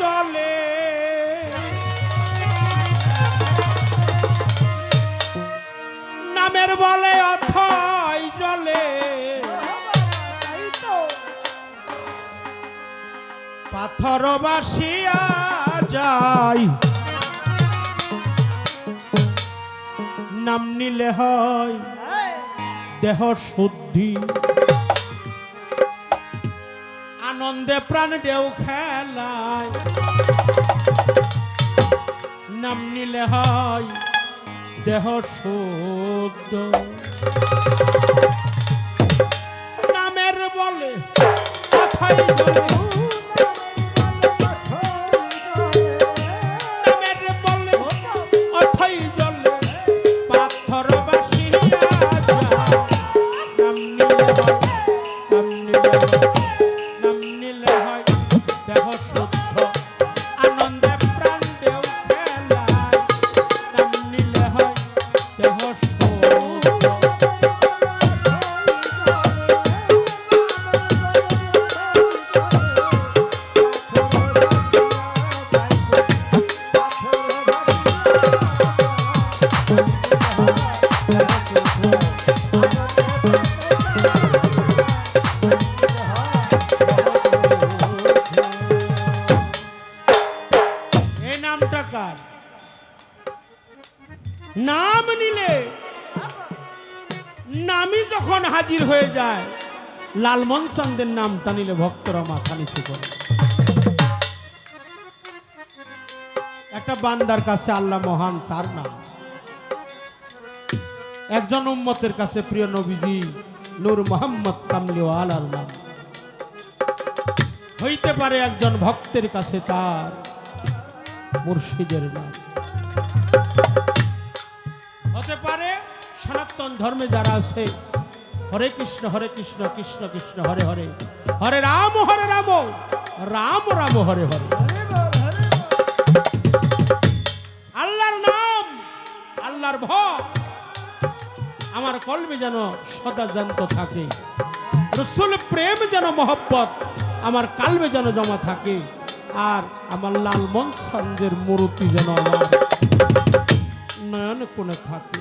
জলে নামের বলে অথই জলে পাথর বাসিয়া যায় নাম নিলে হয় দেহ শুদ্ধি। আনন্দে প্রাণ দেও খেলায়। নাম নিলে হয় দেহ শুদ্ধ। নামের বলে কথাই নাম নিলে নামই যখন হাজির হয়ে যায় লালমন চান্দের নামটা নিলে ভক্তরা মাথা নিচু করে। একটা বান্দার কাছে আল্লাহ মহান, তার নাম। একজন উম্মতের কাছে প্রিয় নবীজি, নূর মোহাম্মদ কামলিওয়ালার নাম হইতে পারে একজন ভক্তের কাছে তার মুর্শিদের নাম। সনাতন ধর্মে যারা আছে, হরে কৃষ্ণ হরে কৃষ্ণ কৃষ্ণ কৃষ্ণ, হরে হরে। হরে রাম হরে রাম রাম রাম, হরে হরে। আল্লাহর নাম, আল্লাহর ভয় আমার কলমে যেন সদা জান্ত থাকে। রসুল প্রেম যেন মহব্বত, আমার কালবে যেন জমা থাকে। আর আমার লাল মনসানদের মূর্তি যেন আমার নয়ন কোণে থাকে।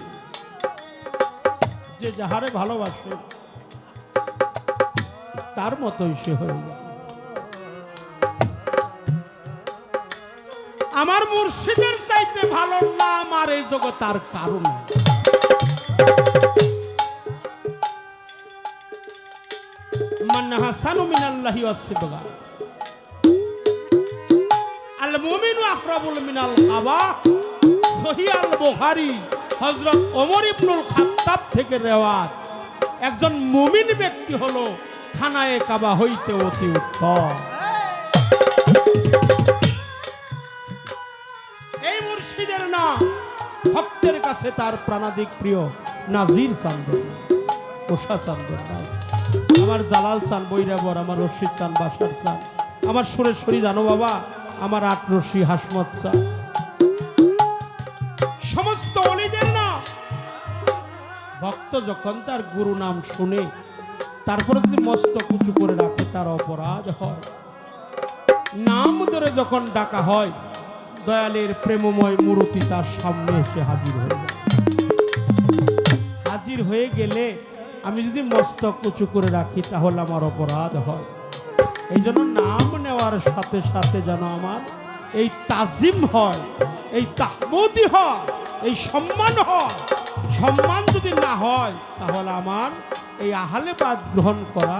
যে যাহারে ভালোবাসে, তার মতোই সে হয়ে যায়। আমার মুর্শিদের চাইতে ভালো নাম আর এই জগৎ আর কারণ হাসানু মিনাল্লাহি ওয়াসিদগা আল মুমিনু আকরাবুল মিনাল কাবা সহি আল বুখারী। হযরত ওমর ইবনুল খাত্তাব থেকে রেওয়াত। একজন মুমিন ব্যক্তি হলো খানায়ে কাবা হইতে অতি উত্তম। এই মুর্শিদের নাম ভক্তের কাছে তার প্রাণাদিক প্রিয় নাজির চান্দন, ওষা চান্দন। আমার জালাল চান বৈরাবর আমার রশিদ চান বাসার চান। আমার সুরেশ্বরী জানো বাবা, আমার আট রশি হাসমত চান। সমস্ত অলিদের ভক্ত যখন তার গুরু নাম শুনে, তারপরে যদি মস্তক উঁচু করে রাখে, তার অপরাধ হয়। নাম ধরে যখন ডাকা হয়, দয়ালের প্রেমময় মূর্তি তার সামনে এসে হাজির হয়ে হাজির হয়ে গেলে আমি যদি মস্তক উঁচু করে রাখি, তাহলে আমার অপরাধ হয়। এই জন্য নাম নেওয়ার সাথে সাথে যেন আমার এই তাজিম হয়, এই তাহমতি হয়, এই সম্মান হয় সম্মান যদি না হয় তাহলে আমার এই আহালে বাদ গ্রহণ করা।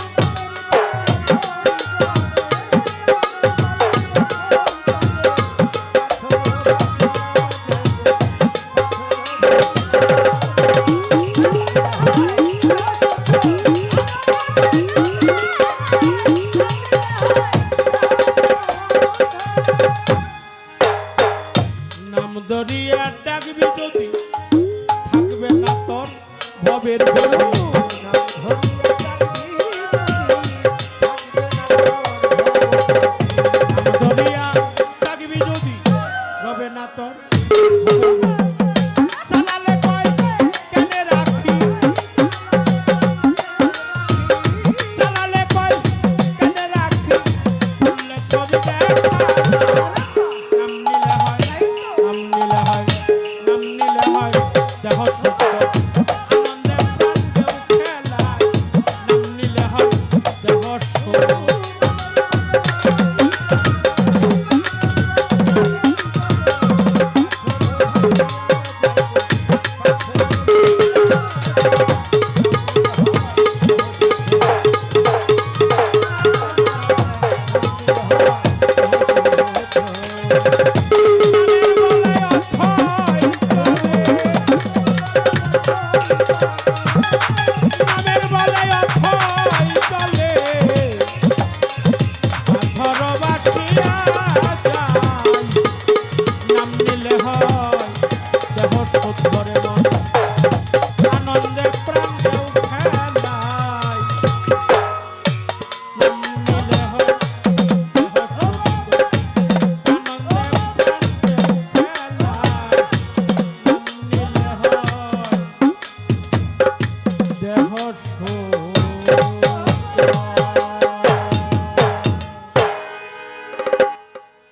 আনন্দে Yeah.